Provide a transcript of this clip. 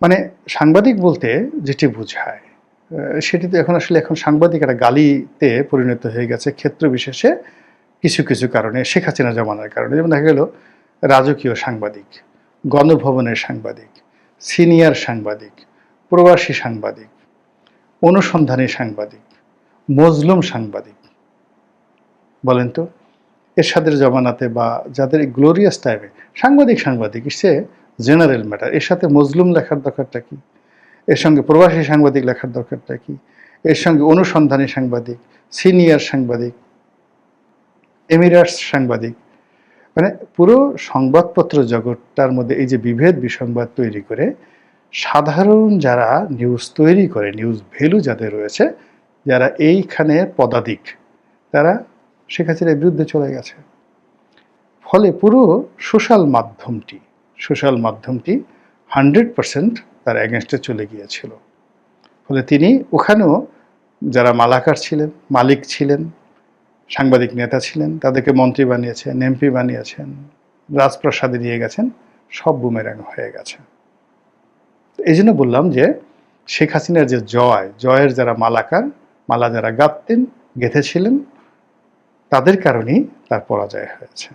মানে সাংবাদিক বলতে যেটি বোঝায় সেটি তো এখন আসলে এখন সাংবাদিক একটা গালিতে পরিণত হয়ে গেছে ক্ষেত্র বিশেষে কিছু কিছু কারণে, শেখ হাসিনা জমানার কারণে। যেমন দেখা গেল, রাজকীয় সাংবাদিক, গণভবনের সাংবাদিক, সিনিয়র সাংবাদিক, প্রবাসী সাংবাদিক, অনুসন্ধানী সাংবাদিক, মজলুম সাংবাদিক, বলেন তো, এরশাদের জমানাতে বা যাদের গ্লোরিয়াস টাইমে সাংবাদিক সাংবাদিক সে জেনারেল ম্যাটার। এর সাথে মজলুম লেখার দরকারটা কি? এর সঙ্গে প্রবাসী সাংবাদিক লেখার দরকারটা কি? এর সঙ্গে অনুসন্ধানী সাংবাদিক, সিনিয়র সাংবাদিক, এমিরাটস সাংবাদিক মানে পুরো সংবাদপত্র জগৎটার মধ্যে এই যে বিভেদ বিসংবাদ তৈরি করে, সাধারণ যারা নিউজ তৈরি করে, নিউজ ভ্যালু যাদের রয়েছে, যারা এইখানে পদাধিক, তারা শেখ হাসিনার বিরুদ্ধে চলে গেছে। ফলে পুরো সোশ্যাল মাধ্যমটি সোশ্যাল মাধ্যমটি হান্ড্রেড পার্সেন্ট তার অ্যাগেনস্টে চলে গিয়েছিল। ফলে তিনি ওখানেও যারা মালাকার ছিলেন, মালিক ছিলেন, সাংবাদিক নেতা ছিলেন, তাদেরকে মন্ত্রী বানিয়েছেন, এমপি বানিয়েছেন, রাজপ্রাসাদে নিয়ে গেছেন, সব বুমেরাং হয়ে গেছে। এই জন্য বললাম যে শেখ হাসিনার যে জয়, জয়ের যারা মালাকার, মালা যারা গাঁথতেন, গেঁথেছিলেন, তাদের কারণেই তার পরাজয় হয়েছে।